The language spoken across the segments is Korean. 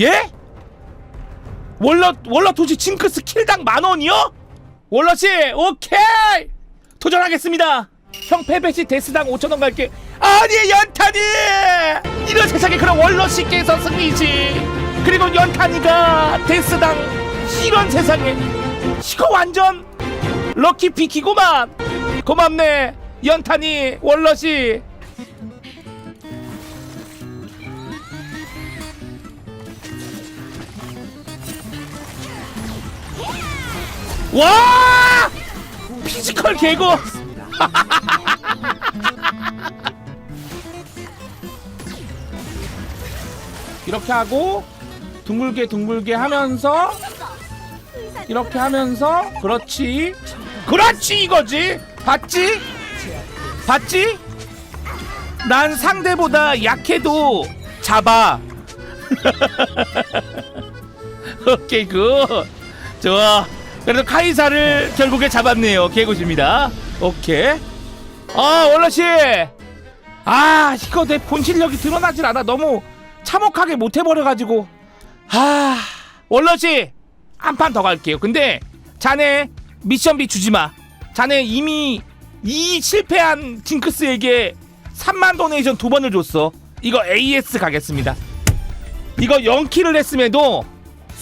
예? 월넛 월넛 도시 징크스 킬당 만 원이요? 월넛이 오케이 도전하겠습니다. 형 패배 시 데스당 5천 원 갈게. 아니 연탄이 이런 세상에 그런 월넛씨께서 승리지. 그리고 연탄이가 데스당 이런 세상에 이거 완전 럭키 비키고만 고맙네 연탄이 월넛이 와! 피지컬 개고! 이렇게 하고 둥글게 둥글게 하면서 이렇게 하면서 그렇지. 그렇지 이거지. 봤지? 봤지? 난 상대보다 약해도 잡아. 오케이 굿. 좋아 그래도 카이사를 결국에 잡았네요. 개굿입니다. 오케이. 아 월러씨! 아 이거 내 본 실력이 드러나질 않아. 너무 참혹하게 못해버려가지고. 아 월러씨! 한 판 더 갈게요. 근데 자네 미션비 주지 마. 자네 이미 이 실패한 징크스에게 3만 도네이션 두 번을 줬어. 이거 AS 가겠습니다. 이거 0킬을 했음에도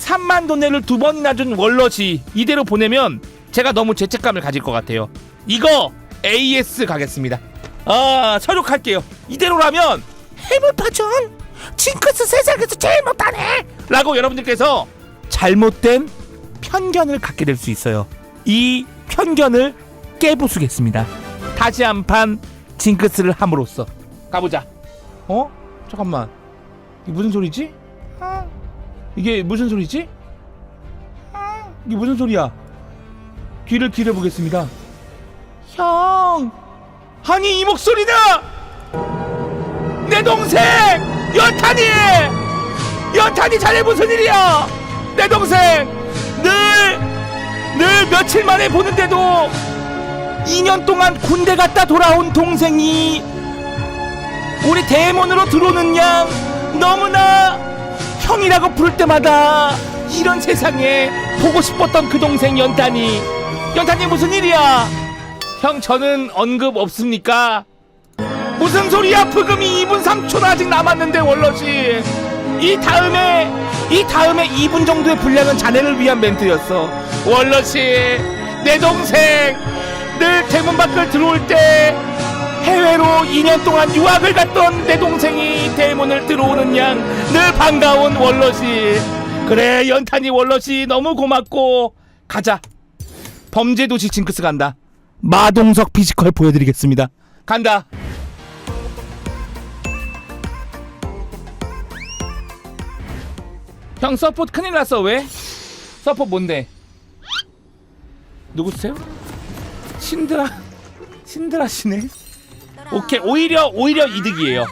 3만 도네를 두 번이나 준 월러시 이대로 보내면 제가 너무 죄책감을 가질 것 같아요. 이거 AS 가겠습니다. 아 서력할게요. 이대로라면 해물파전 징크스 세상에서 제일 못하네! 라고 여러분들께서 잘못된 편견을 갖게 될 수 있어요. 이 편견을 깨부수겠습니다. 다시 한 판 징크스를 함으로써. 가보자. 어? 잠깐만. 이게 무슨 소리지? 아, 이게 무슨 소리지? 아, 이게 무슨 소리야? 귀를 기울여 보겠습니다. 형, 아니 이 목소리는 내 동생 연탄이, 연탄이 자네 무슨 일이야? 내 동생 늘, 늘 며칠 만에 보는데도 2년 동안 군대 갔다 돌아온 동생이 우리 대문으로 들어오는 양 너무나 형이라고 부를 때마다 이런 세상에 보고 싶었던 그 동생 연탄이 연탄이 무슨 일이야? 형 저는 언급 없습니까? 무슨 소리야 부금이 2분 3초 아직 남았는데 월러시 이 다음에 이 다음에 2분 정도의 분량은 자네를 위한 멘트였어 월러시 내 동생 늘 대문 밖을 들어올 때 해외로 2년 동안 유학을 갔던 내 동생이 대문을 들어오는 양 늘 반가운 월러시. 그래 연탄이 월러시 너무 고맙고. 가자. 범죄도시 징크스 간다. 마동석 피지컬 보여드리겠습니다. 간다. 형 서포트 큰일 났어 왜? 서포트 뭔데? 누구세요? 신드라 신드라 씨네 오케이 오히려 오히려 이득이에요.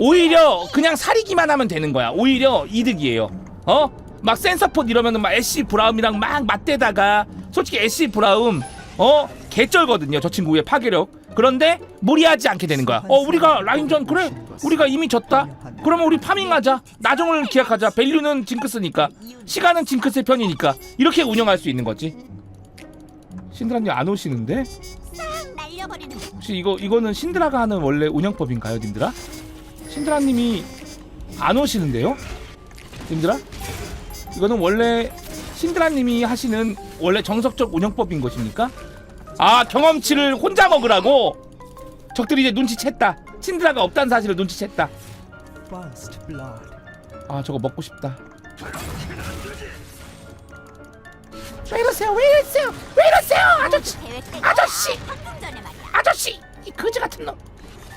오히려 그냥 사리기만 하면 되는 거야. 오히려 이득이에요. 어? 막 센서폿 이러면은 막 애쉬 브라움이랑 막 맞대다가 솔직히 애쉬 브라움 어? 개쩔거든요 저 친구의 파괴력. 그런데 무리하지 않게 되는 거야. 어 우리가 라인전 그래 우리가 이미 졌다? 그러면 우리 파밍하자. 나중을 기약하자. 밸류는 징크스니까. 시간은 징크스의 편이니까. 이렇게 운영할 수 있는 거지. 신드라님 안 오시는데? 혹시 이거 이거는 신드라가 하는 원래 운영법인가요, 님들아? 신드라님이 안 오시는데요, 님들아? 이거는 원래 신드라님이 하시는 원래 정석적 운영법인 것입니까? 아 경험치를 혼자 먹으라고 적들이 이제 눈치챘다. 신드라가 없다는 사실을 눈치챘다. First blood. 아 저거 먹고 싶다. 왜 이러세요? 왜 이러세요? 왜 이러세요? 아저씨, 때 아저씨! 방금 전에 거지 같은 놈.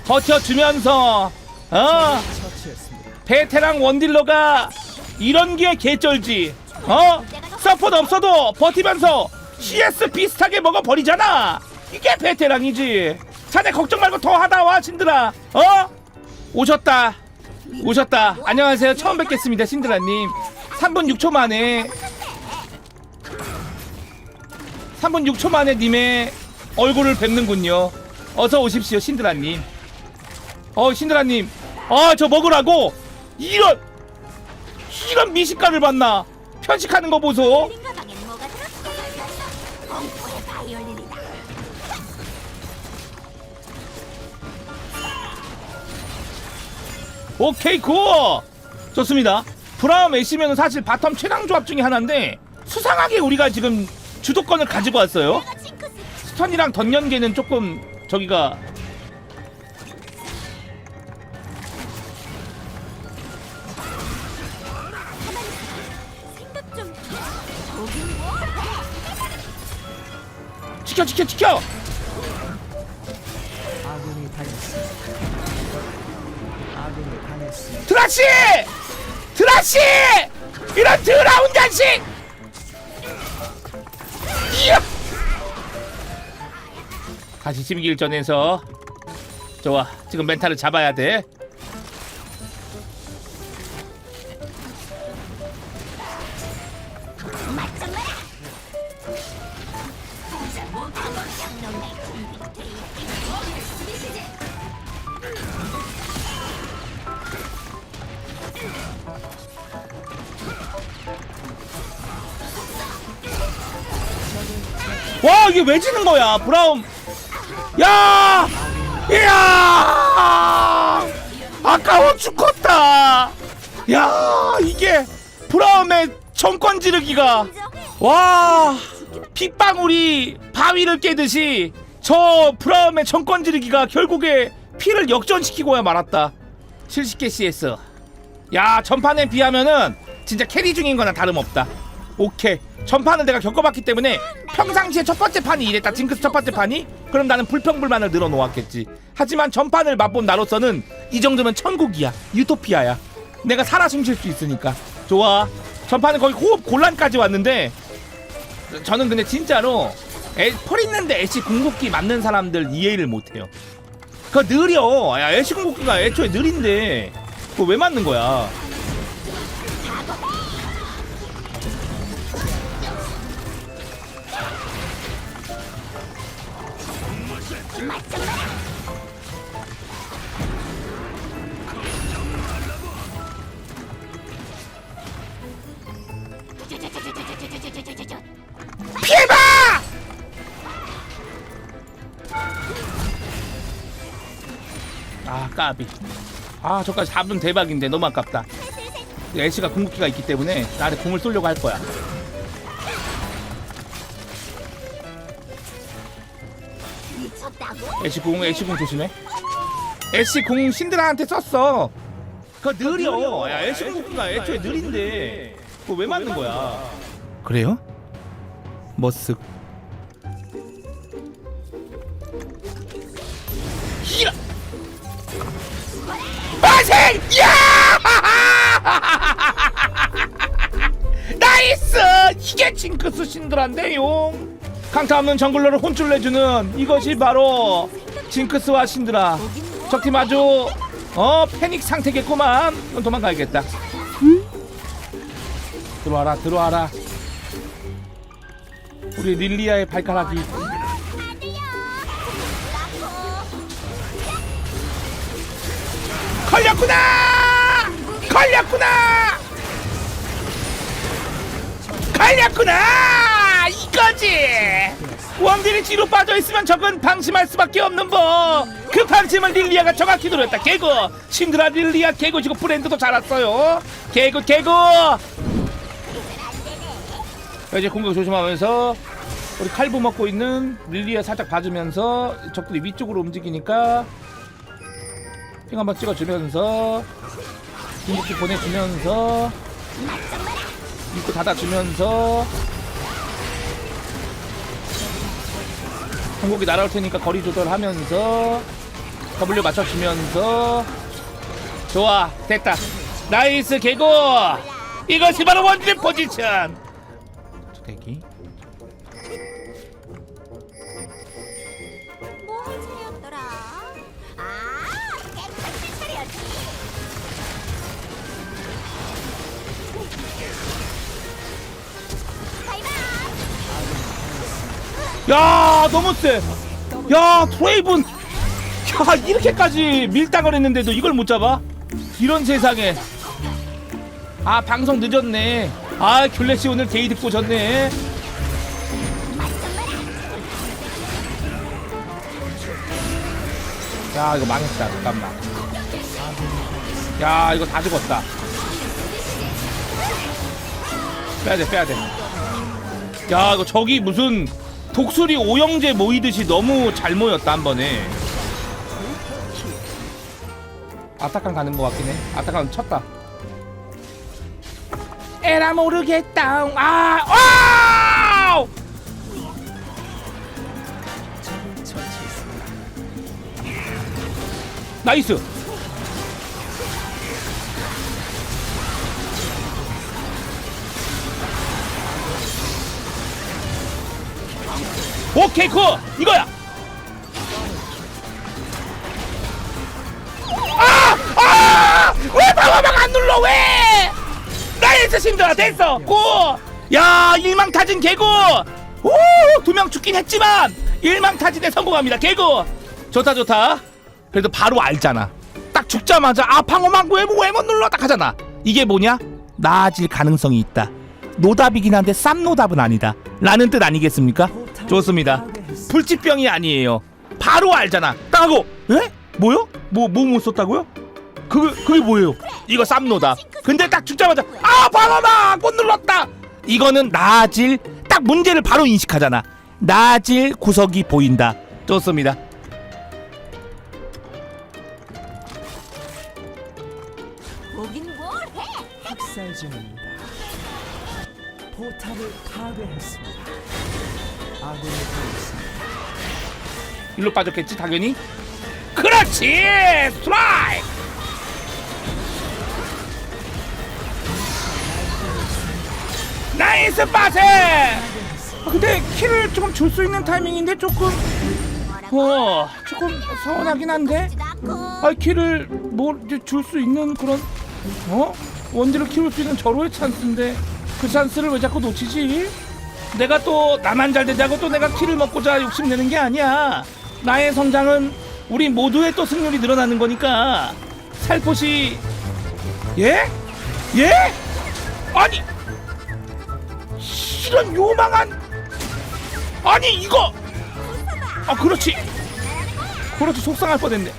버텨주면서 어. 베테랑 원딜러가 이런 게 개쩔지 어? 서포트 없어도 버티면서 CS 비슷하게 먹어 버리잖아. 이게 베테랑이지. 자네 걱정 말고 더 하다 와 신드라 어? 오셨다. 오셨다. 안녕하세요. 처음 뵙겠습니다 신드라님. 3분 6초 만에. 3분 6초 만에 님의 얼굴을 뵙는군요. 어서 오십시오, 신드라님. 어, 신드라님. 아, 저 먹으라고! 이런! 이런 미식가를 봤나 편식하는 거 보소. 오케이 굿 좋습니다 브라움 애쉬면 사실 바텀 최강 조합 중에 하나인데 수상하게 우리가 지금 주도권을 가지고 왔어요 스턴이랑 던연계는 조금 저기가? 지켜 지켜 지켜 아군이 당했습니다. 아군이 당했습니다. 드라시 드라시 이런 드라운 자식 이야 다시 심길 전에서 좋아 지금 멘탈을 잡아야 돼. 와 이게 왜 지는 거야 브라움 야! 이야! 아까워 죽겠다! 야 이게 브라움의 정권 지르기가. 와! 핏방울이 바위를 깨듯이 저 브라움의 정권 지르기가 결국에 피를 역전시키고야 말았다. 70개 CS 야 전판에 비하면은 진짜 캐리 중인 거나 다름없다. 오케이. 전판을 내가 겪어봤기 때문에 평상시에 첫 번째 판이 이랬다. 징크스 첫 번째 판이 그럼 나는 불평불만을 늘어놓았겠지. 하지만 전판을 맛본 나로서는 이 정도면 천국이야. 유토피아야. 내가 살아 숨쉴 수 있으니까. 좋아. 전판은 거의 호흡 곤란까지 왔는데 저는 근데 진짜로 애, 펄 있는데 애쉬 궁극기 맞는 사람들 이해를 못해요. 그거 느려. 야 애쉬 궁극기가 애초에 느린데 그거 왜 맞는 거야 아 까비. 아 저까지 잡으면 대박인데 너무 아깝다. 애쉬가 궁극기가 있기 때문에 나한테 궁을 쏠려고 할 거야? 애쉬 궁 애쉬 궁 조심해. 애쉬 궁 신드라한테 썼어. 그거 느려. 야 애쉬 궁극기가 애초에 느린데. 그거 왜 맞는 거야? 그래요? 머쓱. 이라 야! 나이스! 이게 징크스 신드라인데요. 강타 없는 정글러를 혼쭐 내주는 이것이 바로 징크스와 신드라. 적팀 아주 어 패닉 상태겠구만. 그럼 도망가야겠다. 들어와라 들어와라. 우리 릴리아의 발가락이 걸렸구나! 걸렸구나! 걸렸구나! 이거지! 왕들이 뒤로 빠져있으면 적은 방심할 수밖에 없는 법 그 방심을 릴리아가 정확히 노렸다. 개구! 신드라 릴리아 개구지고 브랜드도 잘 왔어요. 개구 개구! 이제 공격 조심하면서 우리 칼부 먹고 있는 릴리아 살짝 봐주면서 적들이 위쪽으로 움직이니까 핑 한번 찍어주면서 궁극기 보내주면서 입구 닫아주면서 궁극기 날아올 테니까 거리 조절하면서 W 맞춰주면서. 좋아 됐다. 나이스 개고 이것이 바로 원딜 포지션! 대기 야 너무 세 야 트레이븐. 야 이렇게까지 밀당을 했는데도 이걸 못 잡아? 이런 세상에. 아 방송 늦었네. 아 귤레씨 오늘 데이 듣고 졌네. 야 이거 망했다. 잠깐만. 야 이거 다 죽었다. 빼야돼 빼야돼. 야 이거 저기 무슨 독수리 오영재 모이듯이 너무 잘 모였다 한 번에. 아타칸 가는 것 같긴 해. 아타칸 쳤다. 에라 모르겠다. 아 처치했습니다. 나이스 오케이 굿! 이거야! 아아왜 방어막 안 눌러? 왜? 나이스 신들아 됐어. 굿야 일망타진 개구! 오두 명 죽긴 했지만 일망타진에 성공합니다. 개구! 좋다 좋다. 그래도 바로 알잖아. 딱 죽자마자 아 방어막 왜못 눌러? 딱 하잖아. 이게 뭐냐? 나아질 가능성이 있다. 노답이긴 한데 쌈 노답은 아니다. 라는 뜻 아니겠습니까 좋습니다 불치병이 아니에요 바로 알잖아 딱 하고 에? 뭐요? 뭐뭐못 썼다고요? 그게 그게 뭐예요? 이거 쌈노다. 근데 딱 죽자마자 아 방어막 못 눌렀다. 이거는 나아질 딱 문제를 바로 인식하잖아. 나아질 구석이 보인다. 좋습니다. 보긴 뭘 해? 학살 중입니다. 포탑을 파괴했습니다. 일로 빠졌겠지 당연히. 그렇지 스트라이크. 나이스 빠세. 아, 근데 키를 조금 줄 수 있는 타이밍인데 조금 어 조금 서운하긴 한데. 아 키를 뭐줄 수 있는 그런 어 원딜을 키울 수 있는 절호의 찬스인데 그 찬스를 왜 자꾸 놓치지? 내가 또 나만 잘 되자고 또 내가 키를 먹고자 욕심내는 게 아니야. 나의 성장은 우리 모두의 또 승률이 늘어나는 거니까 살포시 예? 예? 아니 이런 요망한 아니 이거 아 그렇지 그렇지 속상할 뻔했네.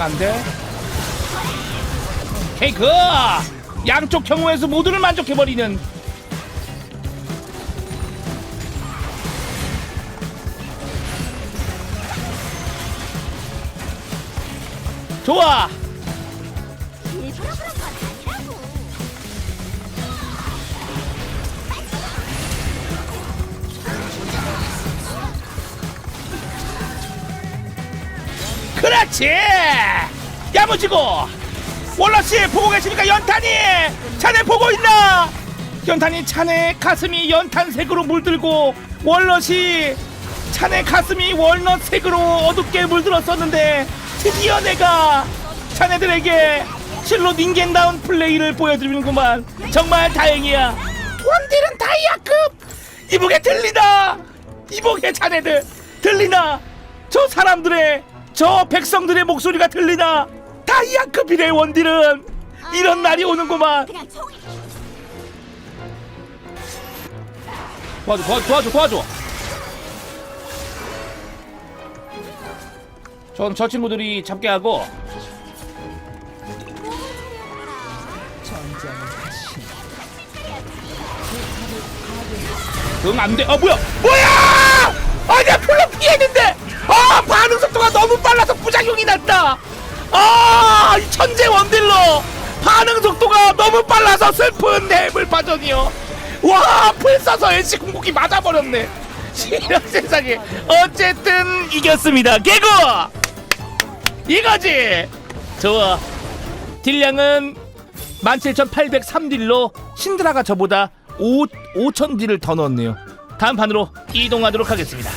안 돼. 케이크! 양쪽 경우에서 모두를 만족해버리는. 좋아! 그렇지! 야무지고! 월러씨 보고 계십니까 연탄이! 자네 보고 있나? 연탄이 자네 가슴이 연탄색으로 물들고 월넛이 자네 가슴이 월넛색으로 어둡게 물들었었는데 드디어 내가 자네들에게 실로 닌겐다운 플레이를 보여드리는구만 정말 다행이야 원딜은 다이아급 이복에 들리나 이복에 자네들 들리나 저 사람들의 저 백성들의 목소리가 들리나? 다이아급이래 원딜은 이런 날이 오는구만. 그냥 총이. 도와줘 도와줘 도와줘 도와줘. 전 저 친구들이 잡게 하고 응 안돼. 아 뭐야? 뭐야? 아니야 풀로 피했는데 아 반응 속도가 너무 빨라서 부작용이 났다. 아이 천재 원딜로 반응 속도가 너무 빨라서 슬픈 해물 파전이요. 와 풀 써서 NC 궁극기 맞아버렸네. 이런 세상에. 어쨌든 이겼습니다. 개구 이거지! 좋아. 딜량은 17,803딜로 신드라가 저보다 5, 5,000딜을 더 넣었네요. 다음 판으로 이동하도록 하겠습니다.